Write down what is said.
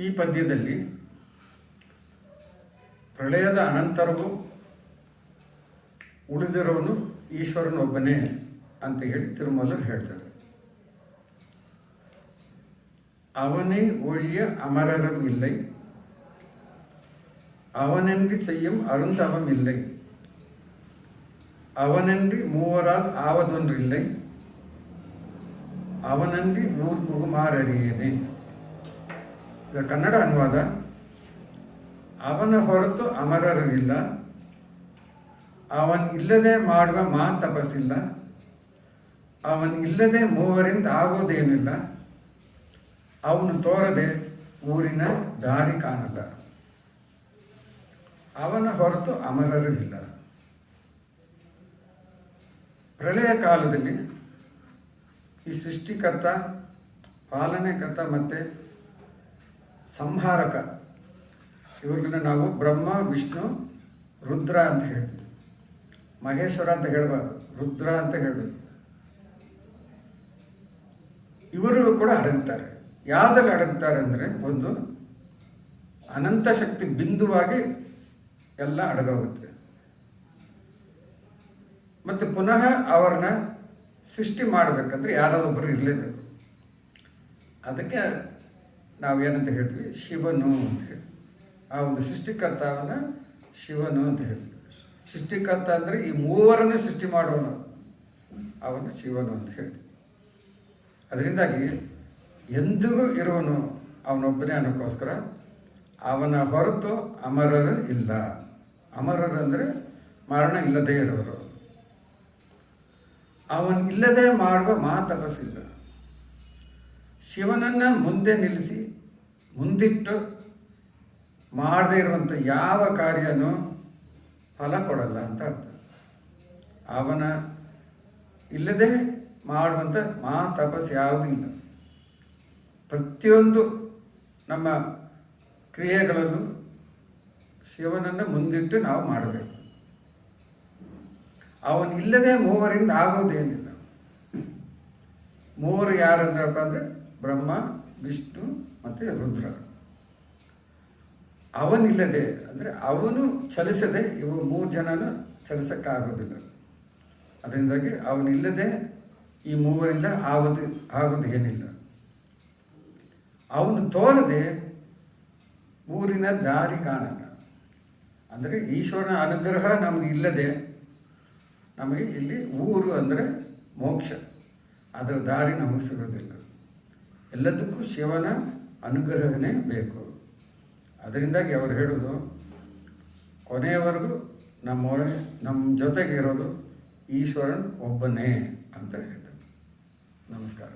ಈ ಪದ್ಯದಲ್ಲಿ ಪ್ರಳಯದ ಅನಂತರವೂ ಉಳಿದಿರೋನು ಈಶ್ವರನೊಬ್ಬನೇ ಅಂತ ಹೇಳಿ ತಿರುಮಲರು ಹೇಳ್ತಾರೆ அவனை ஒழிய அமரரும் இல்லை அவனன்றி செய்யும் அருந்தவம் இல்லை அவனன்றி மூவரால் ஆவதொன்றில்லை ಅವನಂದಿ ಊರ್ ಮುಗುಮಾರರಿಯೇನೆ ಇದು ಕನ್ನಡ ಅನುವಾದ. ಅವನ ಹೊರತು ಅಮರರಿಲ್ಲ. ಅವನ್ ಇಲ್ಲದೆ ಮಾಡುವ ಮಾ ತಪಸ್ಸಿಲ್ಲ. ಅವನ್ ಇಲ್ಲದೆ ಮೂವರಿಂದ ಆಗೋದೇನಿಲ್ಲ. ಅವನು ತೋರದೆ ಊರಿನ ದಾರಿ ಕಾಣಲ್ಲ. ಅವನ ಹೊರತು ಅಮರರಿಲ್ಲ. ಪ್ರಳಯ ಕಾಲದಲ್ಲಿ ಈ ಸೃಷ್ಟಿಕರ್ತ, ಪಾಲನೆಕರ್ತ ಮತ್ತು ಸಂಹಾರಕ. ಇವ್ರನ್ನ ನಾವು ಬ್ರಹ್ಮ, ವಿಷ್ಣು, ರುದ್ರ ಅಂತ ಹೇಳ್ತೀವಿ. ಮಹೇಶ್ವರ ಅಂತ ಹೇಳಬಾರ್ದು, ರುದ್ರ ಅಂತ ಹೇಳಬೇಕು. ಇವರು ಕೂಡ ಅಡಗ್ತಾರೆ. ಯಾವುದಲ್ಲಿ ಅಡಗ್ತಾರೆ ಅಂದರೆ ಒಂದು ಅನಂತ ಶಕ್ತಿ ಬಿಂದುವಾಗಿ ಎಲ್ಲ ಅಡಗೋಗುತ್ತೆ. ಮತ್ತು ಪುನಃ ಅವ್ರನ್ನ ಸೃಷ್ಟಿ ಮಾಡಬೇಕಂದ್ರೆ ಯಾರಾದೊಬ್ಬರು ಇರಲೇಬೇಕು. ಅದಕ್ಕೆ ನಾವೇನಂತ ಹೇಳ್ತೀವಿ? ಶಿವನು ಅಂತ ಹೇಳಿ. ಆ ಒಂದು ಸೃಷ್ಟಿಕರ್ತವನ್ನ ಶಿವನು ಅಂತ ಹೇಳ್ತೀವಿ ಸೃಷ್ಟಿಕರ್ತ ಅಂದರೆ ಈ ಮೂವರನ್ನು ಸೃಷ್ಟಿ ಮಾಡೋನು. ಅವನು ಶಿವನು ಅಂತ ಹೇಳ್ತೀವಿ ಅದರಿಂದಾಗಿ ಎಂದಿಗೂ ಇರುವನು ಅವನೊಬ್ಬನೇ ಅನ್ನೋಕ್ಕೋಸ್ಕರ ಅವನ ಹೊರತು ಅಮರರು ಇಲ್ಲ. ಅಮರರು ಅಂದರೆ ಮರಣ ಇಲ್ಲದೇ ಇರೋರು. ಅವನ್ ಇಲ್ಲದೆ ಮಾಡುವ ಮಾ ತಪಸ್ಸಿಲ್ಲ ಶಿವನನ್ನು ಮುಂದೆ ನಿಲ್ಲಿಸಿ, ಮುಂದಿಟ್ಟು ಮಾಡದೇ ಇರುವಂಥ ಯಾವ ಕಾರ್ಯನೂ ಫಲ ಕೊಡಲ್ಲ ಅಂತ ಅರ್ಥ. ಅವನ ಇಲ್ಲದೆ ಮಾಡುವಂಥ ಮಾ ತಪಸ್ಸು ಯಾವುದೂ ಇಲ್ಲ. ಪ್ರತಿಯೊಂದು ನಮ್ಮ ಕ್ರಿಯೆಗಳಲ್ಲೂ ಶಿವನನ್ನು ಮುಂದಿಟ್ಟು ನಾವು ಮಾಡಬೇಕು. ಅವನು ಇಲ್ಲದೆ ಮೂವರಿಂದ ಆಗೋದೇನಿಲ್ಲ. ಮೂವರು ಯಾರಂದ್ರಪ್ಪ ಅಂದರೆ ಬ್ರಹ್ಮ, ವಿಷ್ಣು ಮತ್ತು ರುದ್ರ. ಅವನಿಲ್ಲದೆ, ಅಂದರೆ ಅವನು ಚಲಿಸದೆ ಇವು ಮೂರು ಜನನು ಚಲಿಸೋಕ್ಕಾಗೋದಿಲ್ಲ. ಅದರಿಂದಾಗಿ ಅವನಿಲ್ಲದೆ ಈ ಮೂವರಿಂದ ಆಗೋದು ಆಗೋದು ಏನಿಲ್ಲ. ಅವನು ತೋರದೆ ಊರಿನ ದಾರಿ ಕಾಣಲ್ಲ. ಅಂದರೆ ಈಶ್ವರನ ಅನುಗ್ರಹ ನಮಗೆ ಇಲ್ಲದೆ ನಮಗೆ ಇಲ್ಲಿ ಊರು ಅಂದರೆ ಮೋಕ್ಷ. ಅದರ ದಾರಿ ನಮಗೆ ಸಿಗೋದಿಲ್ಲ. ಎಲ್ಲದಕ್ಕೂ ಶಿವನ ಅನುಗ್ರಹವೇ ಬೇಕು. ಅದರಿಂದಾಗಿ ಅವರು ಹೇಳೋದು ಕೊನೆಯವರೆಗೂ ನಮ್ಮೊಳಗೆ ನಮ್ಮ ಜೊತೆಗೆ ಇರೋದು ಈಶ್ವರನ್ ಒಬ್ಬನೇ ಅಂತ ಹೇಳ್ತಾರೆ. ನಮಸ್ಕಾರ.